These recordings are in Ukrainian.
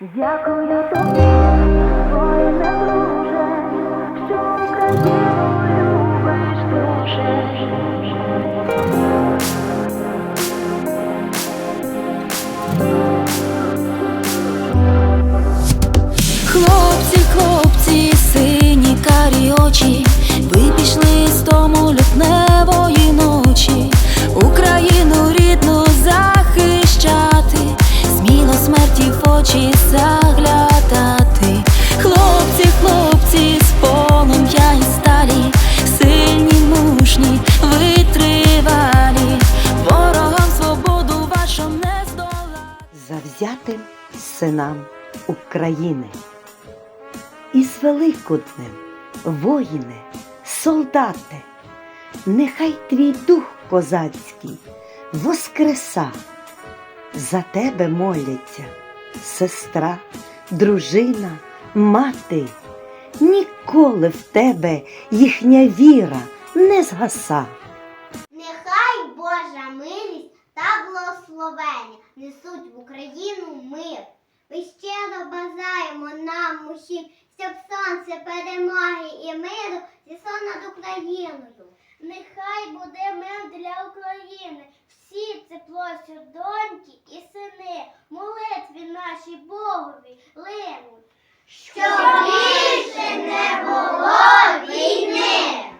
Дякую тобі, ой, не друже, що Україну любиш дуже. Хлопці, хлопці, сині карі очі, очі заглядати. Хлопці, хлопці, з полум'я і сталі, сильні, мужні, витривалі, ворогам свободу вашу не здолати. завзятим синам України. Із великоднем, воїне, солдати, нехай твій дух козацький воскреса, за тебе моляться сестра, дружина, мати. Ніколи в тебе їхня віра не згаса. Нехай Божа милість та благословення несуть в Україну мир. Ми щиро бажаємо нам усім, щоб сонце перемоги і миру зійшло над Україною. Нехай буде мир для України, всі теплосю доньки і сини, молитві нашій Богові линуть. Щоб більше не було війни.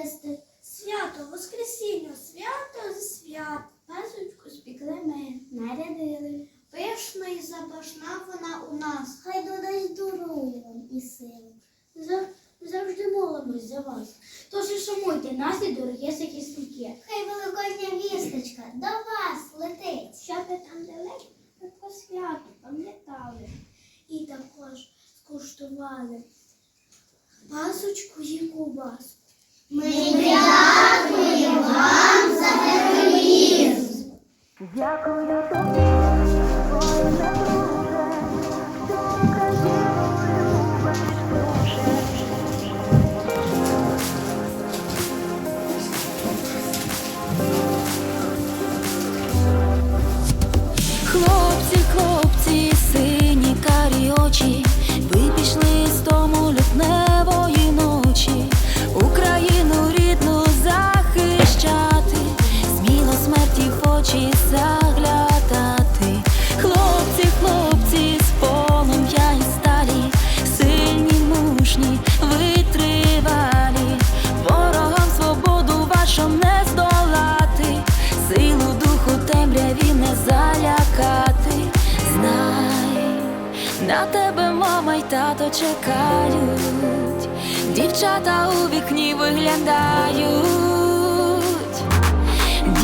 Й свято Воскресіння, свято з свят. Пасочку спікли ми, нарядили. Пишна і запашна вона у нас. Хай додасть здоров'я вам і сили. Завжди молимось за вас. Тож і шумуйте нас, і дорогі захисники. Хай великодня вісточка до вас летить. Що ви там далеко? Ми про свято пам'ятали. І також скуштували пасочку і ковбаску. Ми дякуємо вам за героїзм. Дякую тобі, чекають, дівчата у вікні виглядають.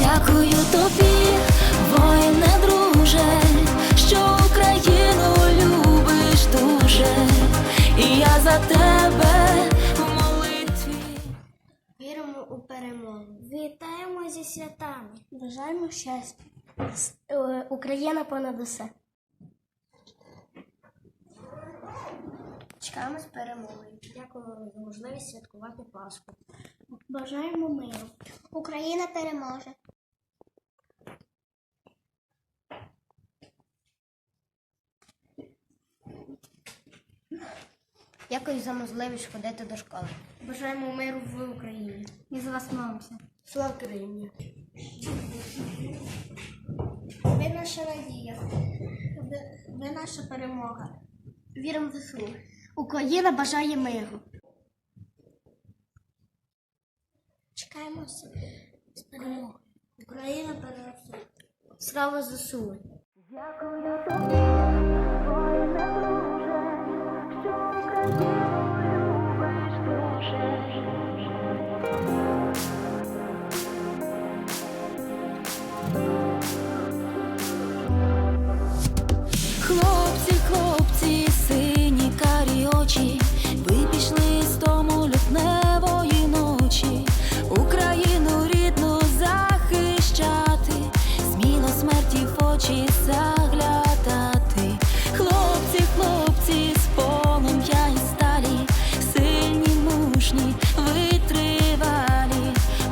Дякую тобі, воїне друже, що Україну любиш дуже, і я за тебе в молитві. Віримо у перемогу. Вітаємо зі святами. Бажаємо щастя. Е, Україна понад усе. Чекаємо з перемогою. Дякуємо за можливість святкувати Пасху. Бажаємо миру. Україна переможе. Дякую за можливість ходити до школи. Бажаємо миру в Україні. І за вас молимося. Слава Україні! Ви наша надія. Ви, ви наша перемога. Віримо в ЗСУ. Україна бажає миру. Чекаємося з перемоги. Україна переможе. Слава ЗСУ! Дякую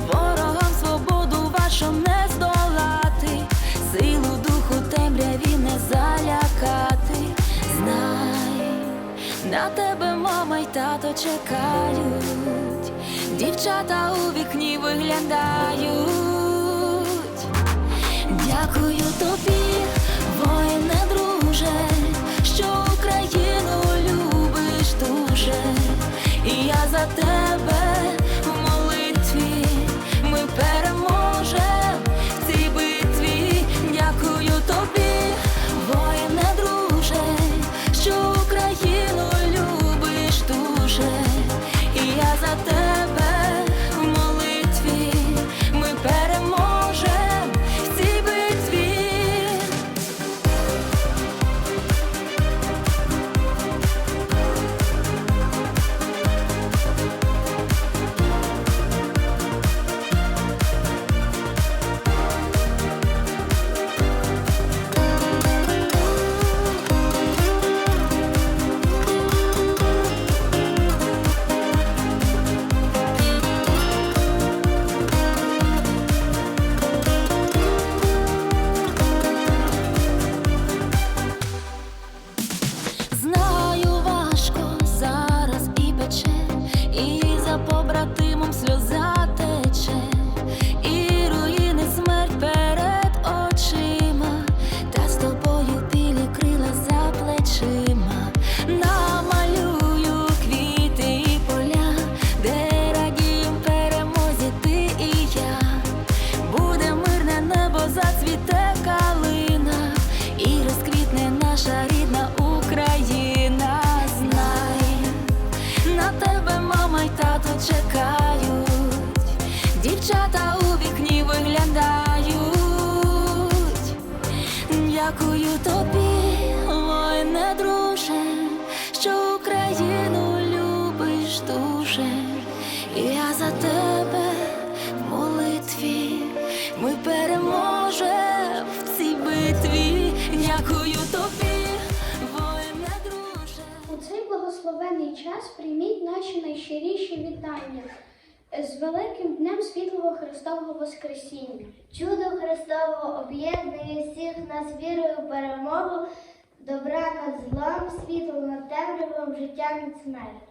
ворогам свободу вашу не здолати, силу духу темряві не залякати. Знай, на тебе мама й тато чекають, дівчата у вікні виглядають. Дякую тобі, за тебе час прийміть наші найщиріші вітання з великим днем світлого Христового Воскресіння. Чудо Христового об'єднує всіх нас вірою в перемогу, добра над злом, світло над темрявом, життя від смерті.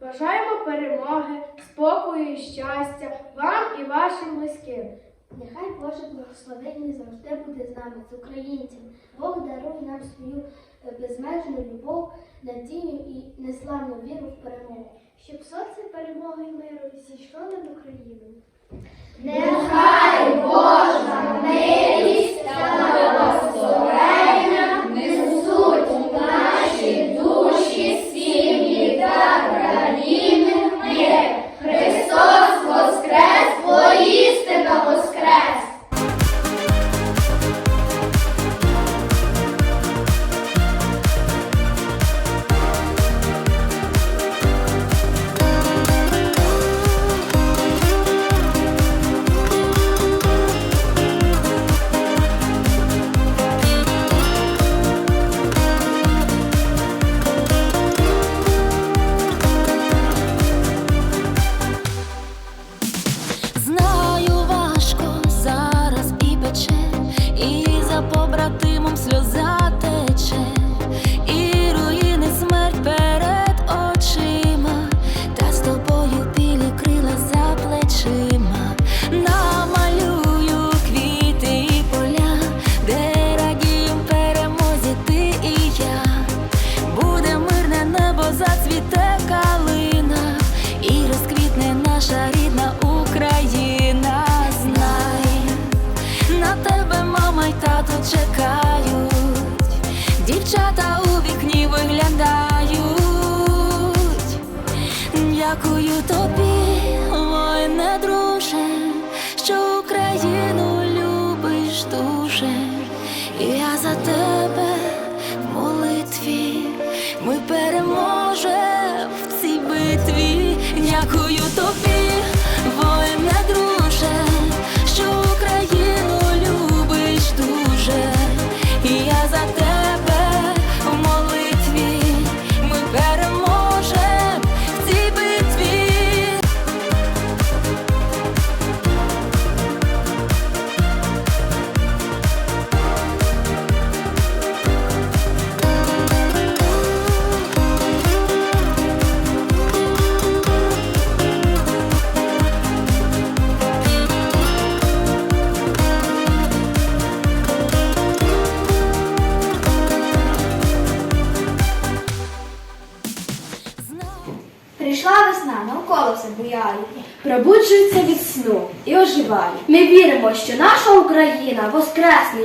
Бажаємо перемоги, спокою і щастя вам і вашим близьким. Нехай Боже благословення завжди буде з нами, з українцями. Бог дарує нам свою е, безмежну любов, надію і неславну віру в перемогу. Щоб сонце перемоги і миру зійшло над Україною. Нехай Божа милість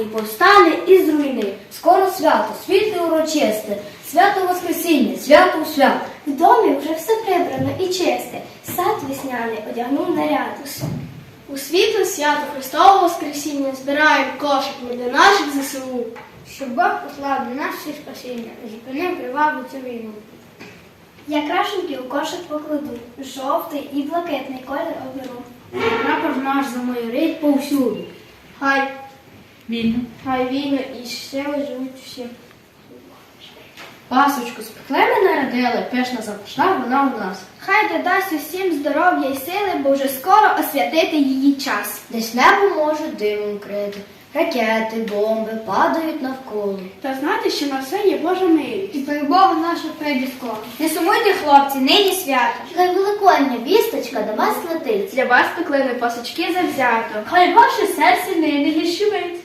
і повстане із руїни. Скоро свято, світле урочисте, свято Воскресіння, свято у свят. В домі вже все прибрано і чисте. Сад весняний одягнув наряд. У світле свято Христового Воскресіння збираємо кошик ми для наших ЗСУ. Щоб Бог послав до нас всі спасіння, зупинив криваву цю війну. Я крашенки у кошик покладу, жовтий і блакитний колір оберу. Прапор наш замайорить повсюду. Хай Вільно. хай вільно і щасливо живуть всі. Пасочку спекли ми народили, пишна запашна вона у нас. Хай додасть усім здоров'я і сили, бо вже скоро освятити її час. Десь небо може димом крити, ракети, бомби падають навколо. Та знати, що на все є Божа милість. І перебога наша прийде. Не сумуйте, хлопці, нині свято. Хай великодня вісточка до вас летить. Для вас пекли ми пасочки завзято. Хай ваше серце нині гіршивить.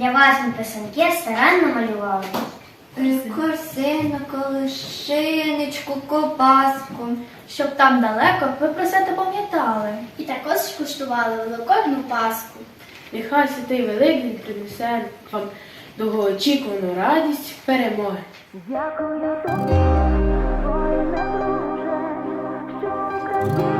Для вас ми писанки старанно малювали. Корсину, колишинечку, копаску, щоб там далеко ви про це то пам'ятали. І також куштували великодну паску. Нехай святий Великдень принесе вам довгоочікувану радість перемоги. Дякую тобі, що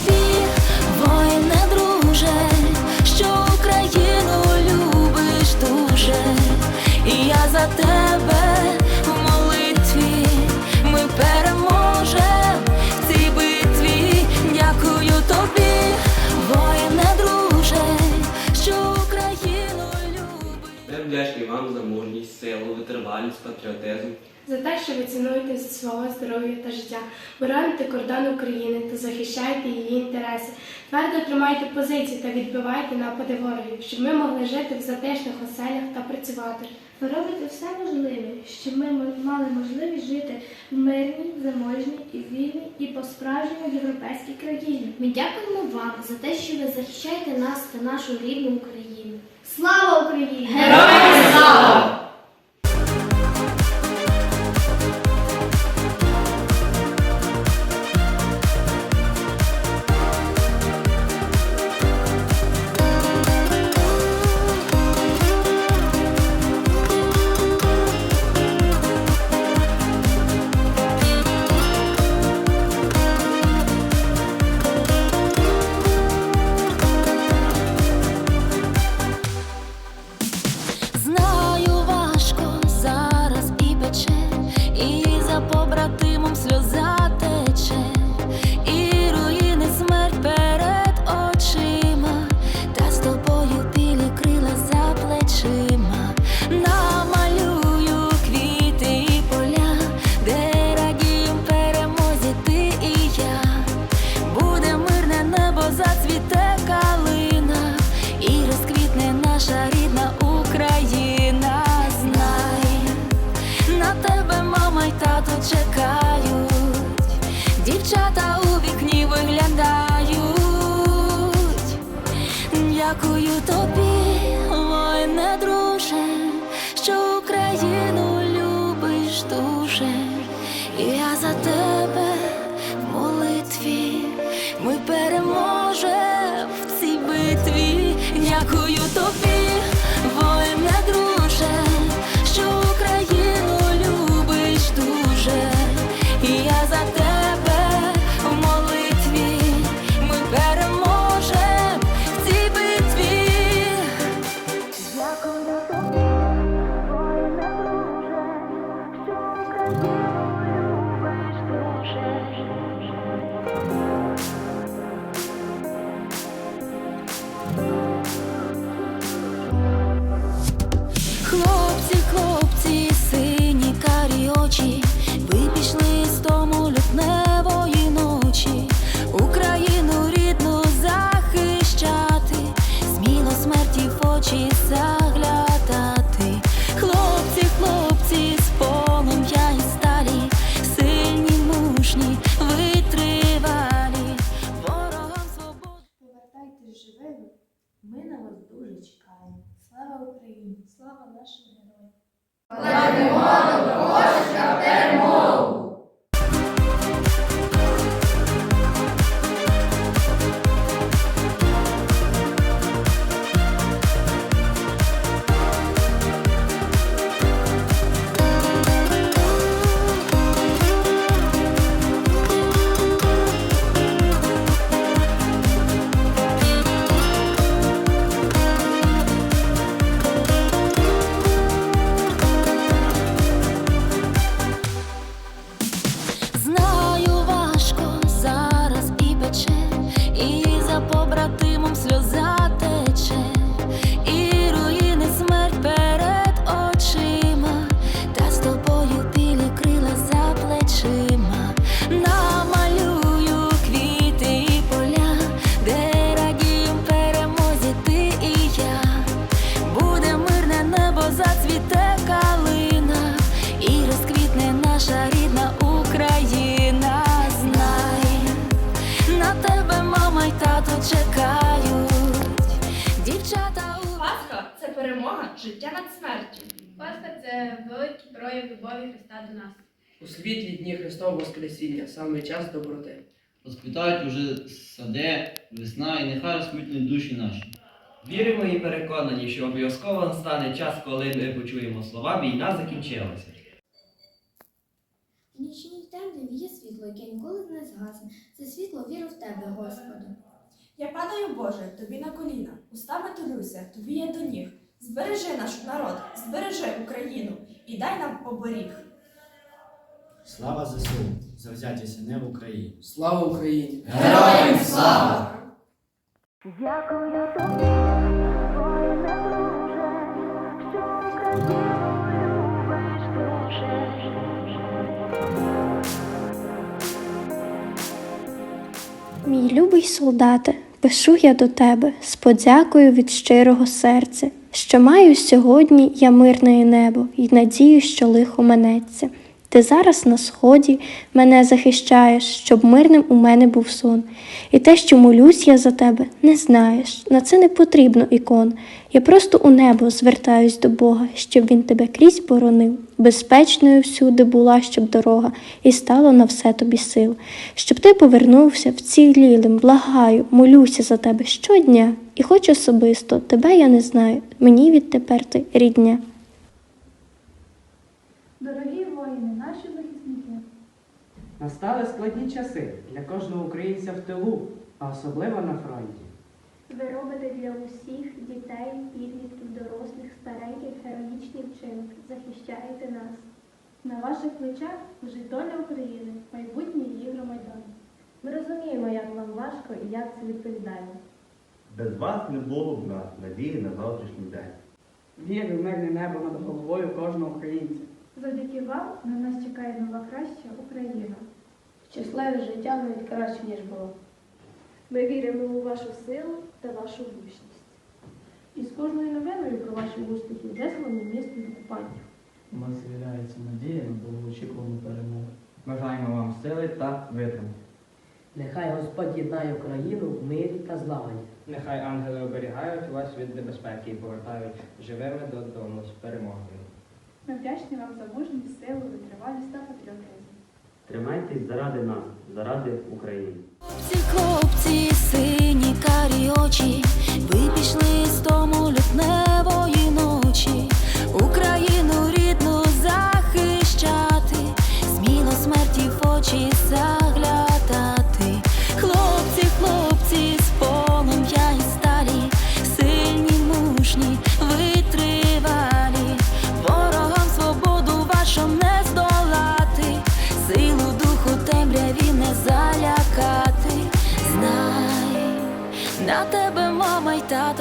воїне друже, що Україну любиш дуже, і я за тебе що ви цінуєте свого здоров'я та життя, бороните кордон України та захищаєте її інтереси, твердо тримайте позиції та відбивайте напади ворогів, щоб ми могли жити в затишних оселях та працювати. Ви робите все можливе, щоб ми мали можливість жити в мирній, заможній і вільній і по-справжньому європейській країні. Ми дякуємо вам за те, що ви захищаєте нас та нашу рідну Україну. Слава Україні! Героям слава! Життя над смертю. Пасха це великий прояв любові Христа до нас. У світлі дні Христового Воскресіння, саме час доброти. Розквітають уже саде, весна і нехай розквітнуть душі наші. Віримо і переконані, що обов'язково настане час, коли ми почуємо слова Війна закінчилася. В нічній темряві є світло, яке ніколи не згасне. Це світло віри в тебе, Господи. Я падаю, Боже, тобі на коліна, устами тулюся, тобі я до ніг. Збережи наш народ, збережи Україну і дай нам оберіг. Слава ЗСУ! Завзятіся не в Україні! Слава Україні! Дякую тобі, воїне друже, що Україну любиш дуже. Мій любий солдате, пишу я до тебе з подякою від щирого серця, що маю сьогодні я мирне небо і надію, що лихо минеться. Ти зараз на сході мене захищаєш, щоб мирним у мене був сон. І те, що молюсь я за тебе, не знаєш. На це не потрібно ікон. Я просто у небо звертаюсь до Бога, щоб він тебе крізь боронив. Безпечною всюди була, щоб дорога, і стало на все тобі сил. Щоб ти повернувся вцілілим, благаю, молюся за тебе щодня. І хоч особисто тебе я не знаю, мені відтепер ти рідня. Дорогі воїни, наші захисники, Настали складні часи для кожного українця в тилу, а особливо на фронті. ви робите для усіх дітей, підлітків, дорослих, стареньких героїчні вчинки. Захищаєте нас. На ваших плечах лежить доля України, майбутнє її громадян. Ми розуміємо, як вам важко і як це відповідально. Без вас не було б нас надії на завтрашній день. Віри в мирне небо над головою кожного українця. Завдяки вам на нас чекає нова краща Україна. Щасливе життя навіть краще, ніж було. Ми віримо у вашу силу та вашу мужність. І з кожною новиною про ваші успіхи висловлені місто окупантів. У нас з'являється надія на довгоочікувану перемогу. Бажаємо вам сили та витримки. Нехай Господь єднає Україну в мирі та злагоді. Нехай ангели оберігають вас від небезпеки і повертають живими додому з перемогою. Ми вдячні вам за мужність, силу, витривалість та патріотизм. Тримайтесь заради нас, заради України. Ці хлопці, сині карі очі, ви пішли з тому лютневої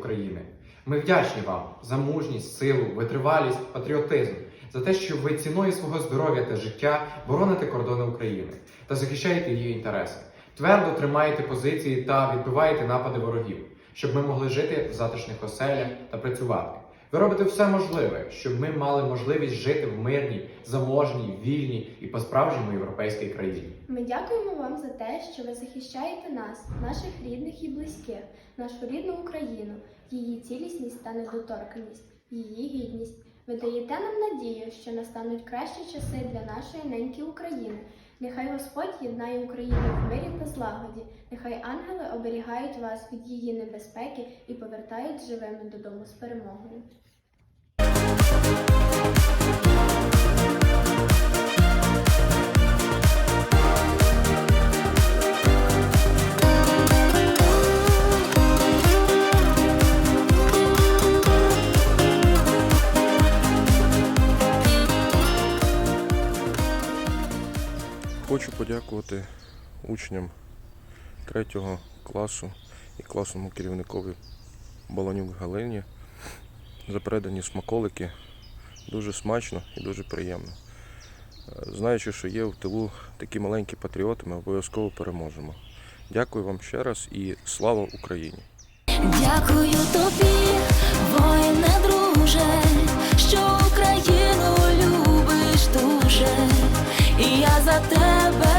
України, ми вдячні вам за мужність, силу, витривалість, патріотизм, за те, що ви ціною свого здоров'я та життя бороните кордони України та захищаєте її інтереси. Твердо тримаєте позиції та відбиваєте напади ворогів, щоб ми могли жити в затишних оселях та працювати. Ви робите все можливе, щоб ми мали можливість жити в мирній, заможній, вільній і по-справжньому європейській країні. Ми дякуємо вам за те, що ви захищаєте нас, наших рідних і близьких, нашу рідну Україну, її цілісність та недоторканність, її гідність. Ви даєте нам надію, що настануть кращі часи для нашої неньки України. Нехай Господь єднає Україну в мирі та злагоді. Нехай ангели оберігають вас від її небезпеки і повертають живими додому з перемогою. Хочу подякувати учням 3 класу і класному керівникові Баланюк Галині за передані смаколики. Дуже смачно і дуже приємно. Знаючи, що є в тилу такі маленькі патріоти, ми обов'язково переможемо. Дякую вам ще раз і слава Україні! Дякую тобі, воїне друже, що Україну любиш дуже, і я за тебе